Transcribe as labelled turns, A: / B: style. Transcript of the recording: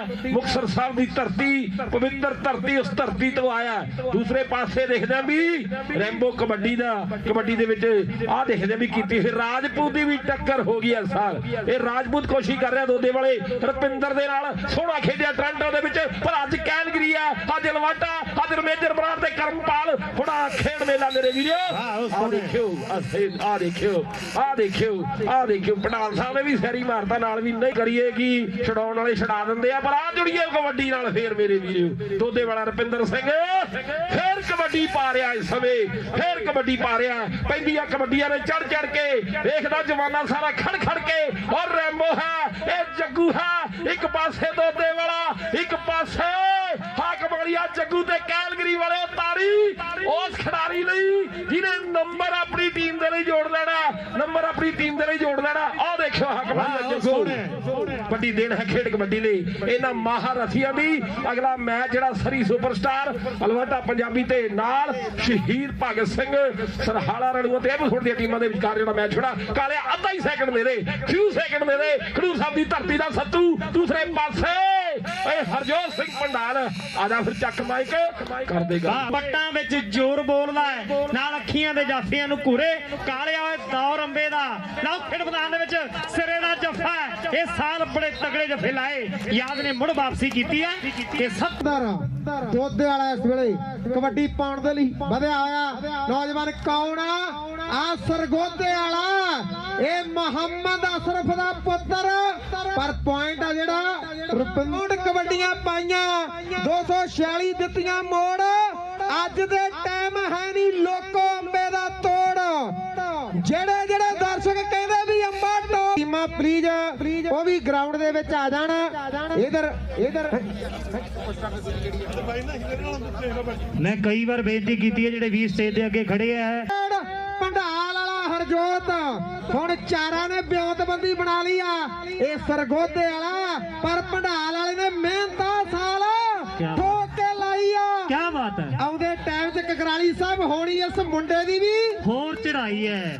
A: ਹੈ ਸਾਹਿਬ ਦੀ ਧਰਤੀ, ਪਵਿੱਤਰ ਧਰਤੀ, ਉਸ ਧਰਤੀ ਤੋਂ ਆਇਆ। ਦੂਸਰੇ ਪਾਸੇ ਦੇਖਦੇ ਹਾਂ ਵੀ ਰੈਂਬੋ ਕਬੱਡੀ ਦਾ, ਕਬੱਡੀ ਦੇ ਵਿੱਚ ਆਹ ਦੇਖਦੇ ਵੀ ਕੀਤੀ ਫਿਰ ਰਾਜਪੂਤ ਦੀ ਵੀ ਟੱਕਰ ਹੋ ਗਈ ਇਸ ਸਾਲ। ਇਹ ਰਾਜਪੂਤ ਕੋਸ਼ਿਸ਼ ਕਰ ਰਿਹਾ ਦੋਦੇ ਵਾਲੇ ਰਪਿੰਦਰ ਦੇ ਨਾਲ, ਸੋਹਣਾ ਖੇਡਿਆ ਟ੍ਰਾਂਟੋ ਦੇ ਵਿੱਚ, ਪਰ ਅੱਜ ਕੈਲਗਰੀ ਆ ਅੱਜ ਲਵਾਟਾ ਅੱਜ ਕਰਮਪਾਲ ਥੋੜਾ ਖੇਡ ਮੇਲਾ ਮੇਰੇ ਵੀਰੋ। ਆ ਦੇਖਿਓ ਆ ਦੇਖਿਓ ਆ ਦੇਖਿਓ ਆ ਦੇਖਿਓ। ਪਟਾਲ ਸਾਹਿਬ ਨੇ ਵੀ ਸੈਰੀ ਮਾਰਤਾ ਨਾਲ ਵੀ ਨਹੀਂ ਕਰੀਏ ਕੀ ਛਡਾਉਣ ਵਾਲੇ ਛਡਾ ਦਿੰਦੇ ਆ ਪਰ ਆ ਜੁੜੀਏ ਕਬੱਡੀ ਨਾਲ ਫੇਰ ਮੇਰੇ ਵੀਰੋ। ਦੋਦੇ ਵਾਲਾ ਰਪਿੰਦਰ ਸਿੰਘ ਫੇਰ ਕਬੱਡੀ ਪਾ ਰਿਹਾ ਇਸ ਸਮੇਂ ਫੇਰ ਕਬੱਡੀ ਪਾ ਰਿਹਾ। ਪੈਂਦੀਆਂ ਕਬੱਡੀਆਂ ਨੇ ਚੜ ਚੜ ਕੇ ਵੇਖਦਾ ਜਵਾਨਾ ਸਾਰਾ ਖੜ ਖੜ ਕੇ ਔਰ ਰੈਂਬੋ ਹੈ ਇਹ ਜੱਗੂ ਹੈ। ਇੱਕ ਪਾਸੇ ਦੋਦੇ ਵਾਲਾ ਇੱਕ ਪਾਸੇ ਹਾਕ ਵਾਲੀਆ ਜੱਗੂ ਤੇ ਕੈਲਗਰੀ ਵਾਲੇ ਤਾਰੀ ਉਸ ਖਿਡਾਰੀ ਲਈ ਜਿਹਨੇ ਨੰਬਰ ਆਪਣੀ ਟੀਮ ਦੇ ਲਈ ਜੋੜ ਲੈਣਾ ਨੰਬਰ ਆਪਣੀ ਟੀਮ ਦੇ ਲਈ ਜੋੜ ਲੈਣਾ ਆਹ ਦੇਖਿਓ ਹਾਕ ਵਾਲੀਆ ਜੱਗੂ ਵੱਡੀ ਦੇਣ ਹੈ ਖੇਡ ਕਬੱਡੀ ਲਈ। ਇਹਨਾਂ ਮਹਾਰਥੀਆਂ ਦੀ ਅਗਲਾ ਮੈਚ ਜਿਹੜਾ ਸਰੀ ਸੁਪਰਸਟਾਰ ਅਲਵਟਾ ਪੰਜਾਬੀ ਤੇ ਨਾਲ ਸ਼ਹੀਦ ਭਗਤ ਸਿੰਘ ਸਰਹਾਲਾ ਰਣੂਆ ਤੇ ਇਹ ਦੀਆਂ ਟੀਮਾਂ ਦੇ ਵਿਚਕਾਰ ਜਿਹੜਾ ਮੈਚ ਹੋਣਾ ਕਾਲਿਆ ਅੱਧਾ ਹੀ ਸੈਕਿੰਡ ਦੇ ਦੇ ਫਿਊ ਸੈਕਿੰਡ ਦੇ ਦੇ। ਖਡੂਰ ਸਾਹਿਬ ਦੀ ਧਰਤੀ ਦਾ ਸੱਤੂ ਦੂਸਰੇ ਪਾਸੇ। ਏ ਹਰਜੋਤ ਸਿੰਘ ਪੰਡਾਲ ਆ ਜਾ ਫਿਰ ਚੱਕ ਮਾਈਕ ਕਰ ਦੇਗਾ
B: ਹਾਂ ਪੱਟਾਂ ਵਿੱਚ ਜ਼ੋਰ ਬੋਲਦਾ ਹੈ। ਨਾਲ ਅੱਖੀਆਂ ਦੇ ਜਾਫੀਆਂ ਨੂੰ ਘੂਰੇ ਕਾਲਿਆ ਹੋਏ ਦੌਰ ਅੰਬੇ ਦਾ। ਲਓ ਖੇਡ ਮੈਦਾਨ ਦੇ ਵਿੱਚ ਸਿਰੇ ਦਾ ਜੱਫਾ ਇਹ ਸਾਲ ਬੜੇ ਤਗੜੇ ਜੱਫੇ ਲਾਏ। ਯਾਦ ਨੇ ਮੁੜ ਵਾਪਸੀ ਕੀਤੀ ਹੈ ਕਿ ਸਭ
C: ਦੋਦੇ ਵਾਲਾ ਇਸ ਵੇਲੇ ਕਬੱਡੀ ਪਾਉਣ ਦੇ ਲਈ ਵਧਿਆ ਹੋਇਆ। ਨੌਜਵਾਨ ਕੌਣ ਆ? ਆ ਸਰਗੋਦੇ ਵਾਲਾ। ਇਹ ਮੁਹੰਮਦ ਅਸ਼ਰਫ ਦਾ ਪੁੱਤਰ। ਪਰ ਪੁਆਇੰਟ ਆ ਜਿਹੜਾ ਰੁਪੰਡ ਕਬੱਡੀਆਂ ਪਾਈਆਂ। 246 ਦਿੱਤੀਆਂ ਮੋੜ। ਅੱਜ ਦੇ ਟਾਈਮ ਹੈ ਨਹੀਂ। ਟੀਮਾਂ ਪਲੀਜ਼ ਉਹ ਵੀ ਗਰਾਊਂਡ ਦੇ ਵਿੱਚ ਆ ਜਾਣ। ਇਧਰ ਇਧਰ।
B: ਮੈਂ ਕਈ ਵਾਰ ਬੇਨਤੀ ਕੀਤੀ ਹੈ ਜਿਹੜੇ 20 ਸਟੇਜ ਦੇ ਅੱਗੇ ਖੜੇ ਆ।
C: ਪੰਡਾਲ ਵਾਲਾ ਹਰਜੋਤ ਹੁਣ ਚਾਰਾਂ ਨੇ ਬਿਉਂਤਬੰਦੀ ਬਣਾ ਲਈ ਆ। ਇਹ ਸਰਗੋਦੇ ਵਾਲਾ ਪਰ ਪੰਡਾਲ ਵਾਲੇ ਨੇ ਮਿਹਨਤਾਂ ਸਾਲ ਠੋਕ ਕੇ ਲਾਈ ਆ।
B: ਕੀ ਬਾਤ ਹੈ।
C: ਆਉਂਦੇ ਟਾਈਮ 'ਚ ਕਕਰਾਲੀ ਸਾਹਿਬ ਹੋਣੀ ਇਸ ਮੁੰਡੇ ਦੀ ਵੀ।
B: ਹੋਰ ਚੜਾਈ ਹੈ।